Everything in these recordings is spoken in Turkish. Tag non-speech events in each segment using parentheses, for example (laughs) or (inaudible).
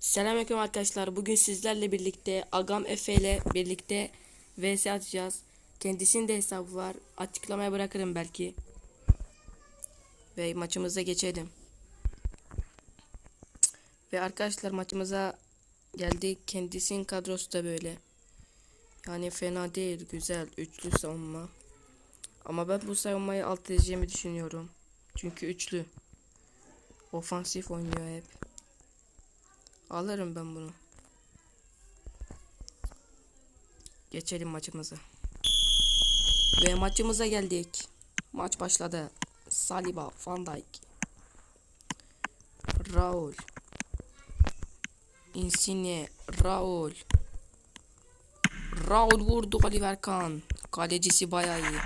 Selamünaleyküm arkadaşlar. Bugün sizlerle birlikte Agam Efe ile birlikte vs atacağız. Kendisinin de hesabı var. Açıklamaya bırakırım belki. Ve maçımıza geçelim. Ve arkadaşlar maçımıza geldik. Kendisinin kadrosu da böyle. Yani fena değil. Güzel. Üçlü savunma. Ama ben bu savunmayı alt edeceğimi düşünüyorum. Çünkü üçlü. Ofansif oynuyor hep. Alırım ben bunu. Geçelim maçımıza. Ve maçımıza geldik. Maç başladı. Saliba, Van Dijk. Raul. Insigne, Raul. Raul vurdu Oliver Kahn. Kalecisi bayağı iyi.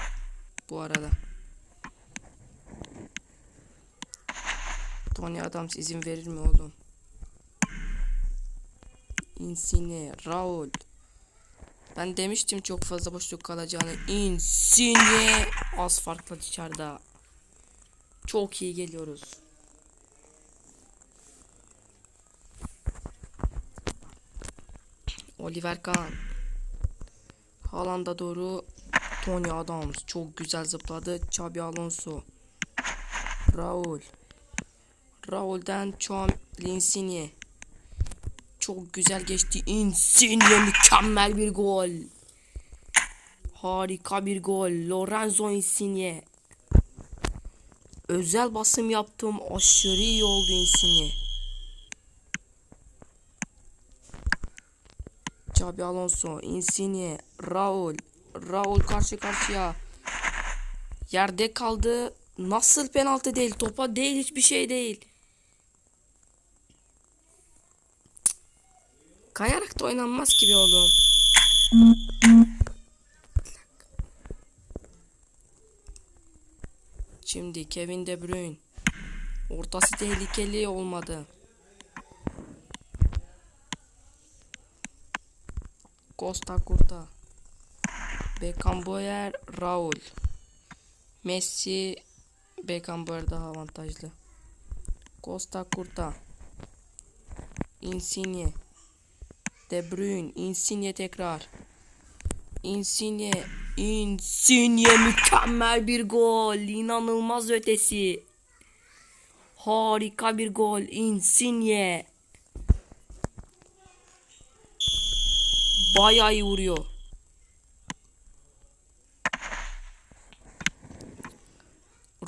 Bu arada. Tony Adams izin verir mi oğlum? Insigne, Raul. Ben demiştim çok fazla boşluk kalacağını. Insigne az farkla dışarıda. Çok iyi geliyoruz. Oliver Kahn. Haaland'a doğru Tony Adams çok güzel zıpladı. Xabi Alonso. Raul. Raul'den Chom Insigne. Çok güzel geçti. Insigne mükemmel bir gol. Harika bir gol. Lorenzo Insigne. Özel basım yaptım. Aşırı iyi oldu Insigne. Xabi Alonso, Insigne, Raul. Raul karşı karşıya. Yerde kaldı. Nasıl penaltı değil? Topa değil hiçbir şey değil. Kayarak da oynanmaz ki be oğlum. Şimdi Kevin De Bruyne. Ortası tehlikeli olmadı. Costa Curta. Beckenbauer, Raul. Messi, Beckenbauer daha avantajlı. Costa Curta. Insigne. De Bruyne, Insigne tekrar. Insigne, Insigne mükemmel bir gol. İnanılmaz ötesi. Harika bir gol. Insigne. Bayağı iyi vuruyor.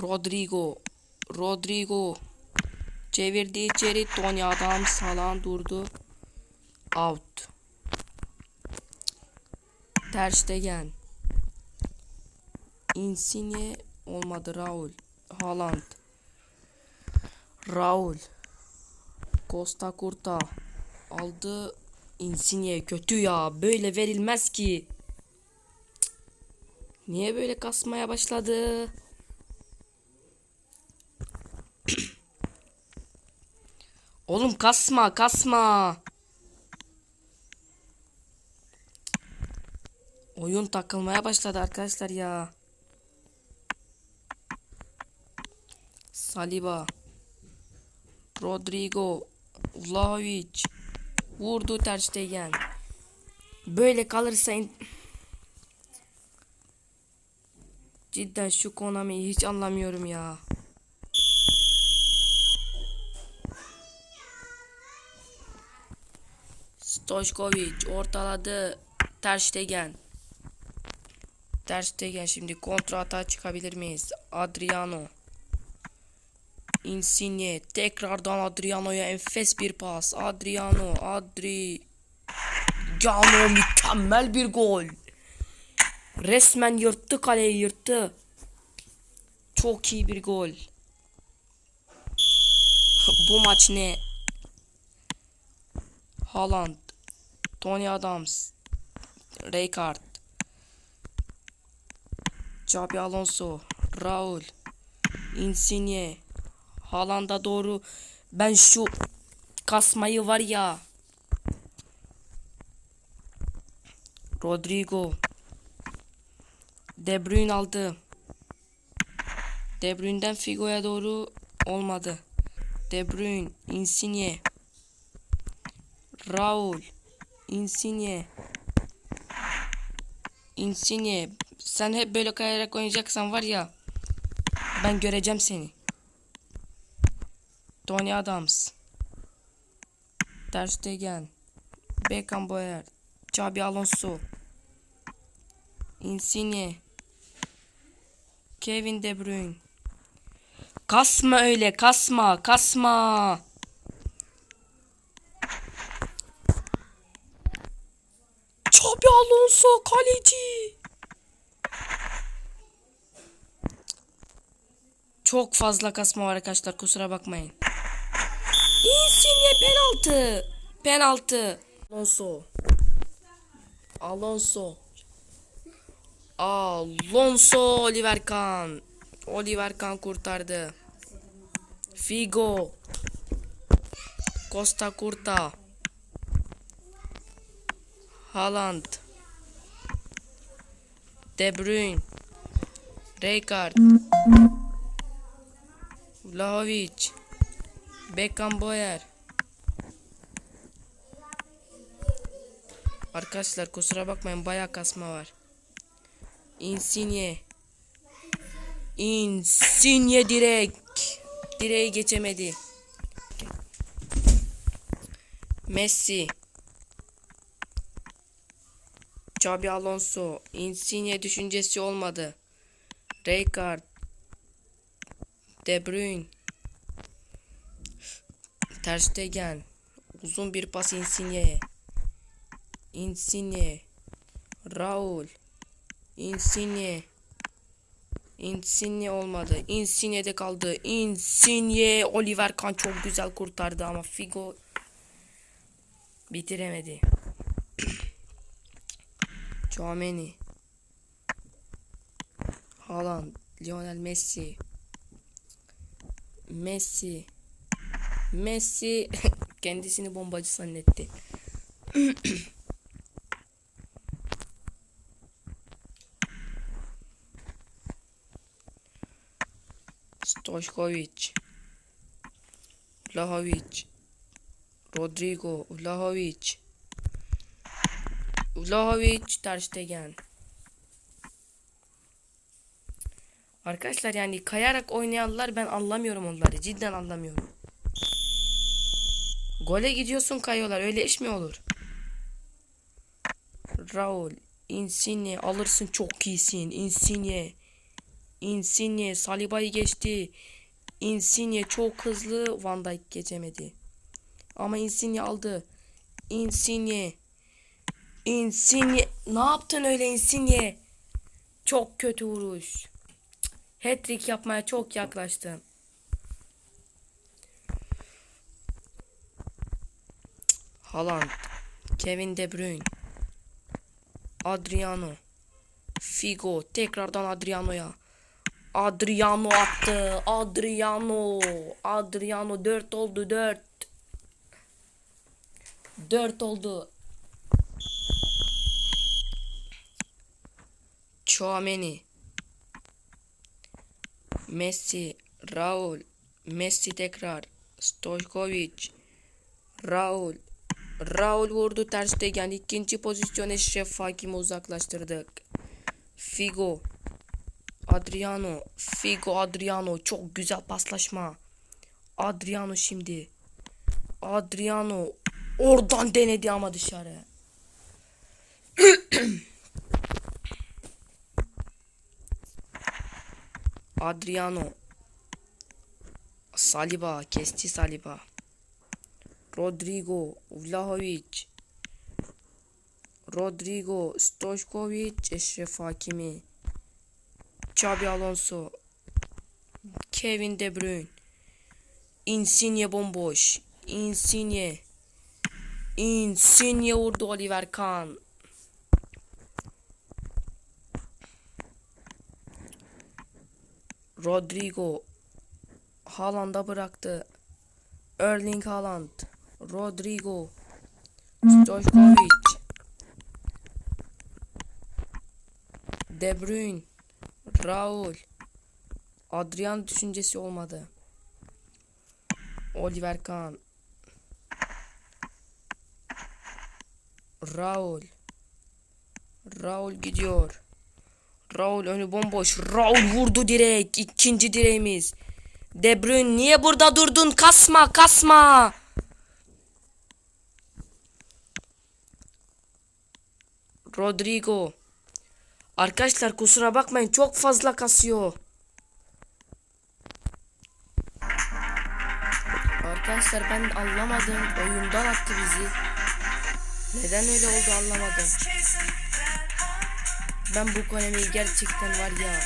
Rodrigo. Rodrigo. Çevirdi içeri. Tony Adams falan durdu. Out. Ter Stegen. Insigne olmadı Raul. Haaland. Raul. Costa Curta. Aldı Insigne kötü ya. Böyle verilmez ki. Niye böyle kasmaya başladı? Oğlum kasma kasma. Oyun takılmaya başladı arkadaşlar ya. Saliba. Rodrigo. Vlahovic. Vurdu Ter Stegen. Böyle kalırsa in- Cidden şu Konami'yi hiç anlamıyorum ya. Stoşkovic ortaladı. Ter Stegen. Ter Stegen şimdi kontra atağa çıkabilir miyiz? Adriano. Insigne tekrardan Adriano'ya enfes bir pas. Adriano, Adriano mükemmel bir gol. Resmen yırttı kaleyi yırttı. Çok iyi bir gol. Bu maç ne? Haaland, Tony Adams, Rijkaard, Xabi Alonso, Raul, Insigne, Haaland'a doğru ben şu kasmayı var ya. Rodrigo, De Bruyne aldı. De Bruyne'den Figo'ya doğru olmadı. De Bruyne, Insigne, Raul. Insigne. Insigne. Sen hep böyle kayarak oynayacaksan var ya. Ben göreceğim seni. Tony Adams. Ter Stegen. Beckenbauer. Xabi Alonso. Insigne. Kevin De Bruyne. Kasma öyle kasma kasma. Xabi Alonso kaleci. Çok fazla kasma var arkadaşlar kusura bakmayın. Insigne penaltı. Penaltı. Alonso. Alonso. Alonso Oliver Kahn. Oliver Kahn kurtardı. Figo. Costa Curta. Haaland. De Bruyne. Rijkaard. Vlahovic. Beckenbauer. Arkadaşlar kusura bakmayın bayağı kasma var. Insigne. Insigne direkt. Direği geçemedi. Messi. Xabi Alonso. Insigne düşüncesi olmadı. Rijkaard. De Bruyne. Ter Stegen. Uzun bir pas Insigne'ye. Insigne. Raul. Insigne. Insigne olmadı. Insigne'de kaldı. Insigne. Oliver Kahn çok güzel kurtardı ama Figo bitiremedi. Chouameni. Haaland. Lionel Messi. Messi. Messi (laughs) kendisini bombacı zannetti. (clears throat) Stošković, Vlahović, Rodrigo, Vlahović, Vlahović, Ter Stegen. Arkadaşlar yani kayarak oynayanlar ben anlamıyorum onları. Cidden anlamıyorum. Gole gidiyorsun kayıyorlar. Öyle iş mi olur? Raul, Insigne alırsın çok iyisin. Insigne. Insigne Saliba'yı geçti. Insigne çok hızlı Van Dijk geçemedi. Ama Insigne aldı. Insigne. Insigne ne yaptın öyle Insigne? Çok kötü vuruş. Hat-trick yapmaya çok yaklaştın. Haaland, Kevin De Bruyne, Adriano, Figo, tekrardan Adriano'ya. Adriano attı. Adriano. Adriano 4 oldu 4. 4 oldu. Chouameni. Messi, Raul, Messi tekrar, Stojkovic, Raul, Raul vurdu Ter Stegen ikinci pozisyon Eşref Hakim'i uzaklaştırdık. Figo, Adriano, Figo, Adriano çok güzel paslaşma. Adriano şimdi. Adriano oradan denedi ama dışarı. (clears throat) Adriano. Saliba kesti Saliba. Rodrigo Vlahovic. Rodrigo Stoşkovic Eşref Hakimi. Xabi Alonso. Kevin De Bruyne. Insigne bomboş. Insigne. Insigne vurdu Oliver Kahn. Rodrigo Haaland'a bıraktı. Erling Haaland, Rodrigo, Stojkovic, De Bruyne, Raul, Adrian düşüncesi olmadı. Oliver Kahn, Raul. Raul gidiyor. Raul önü bomboş. Raul vurdu direkt. İkinci direğimiz. De Bruyne niye burada durdun? Kasma kasma. Rodrigo. Arkadaşlar kusura bakmayın çok fazla kasıyor. Arkadaşlar ben anlamadım. Oyundan attı bizi. Neden öyle oldu anlamadım. Ben bu konemeyi gerçekten var ya.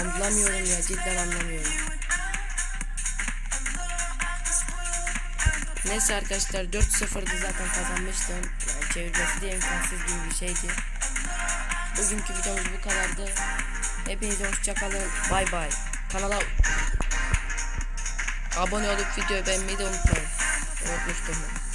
Anlamıyorum ya cidden anlamıyorum. Neyse arkadaşlar 4-0'dı zaten kazanmıştım. Yani çevirmesi de imkansız gibi bir şeydi. Bugünkü videomuz bu kadardı. Hepinize hoşçakalın. Bay bay. Kanala abone olup videoyu beğenmeyi de unutmayın. Unutmuştum ben.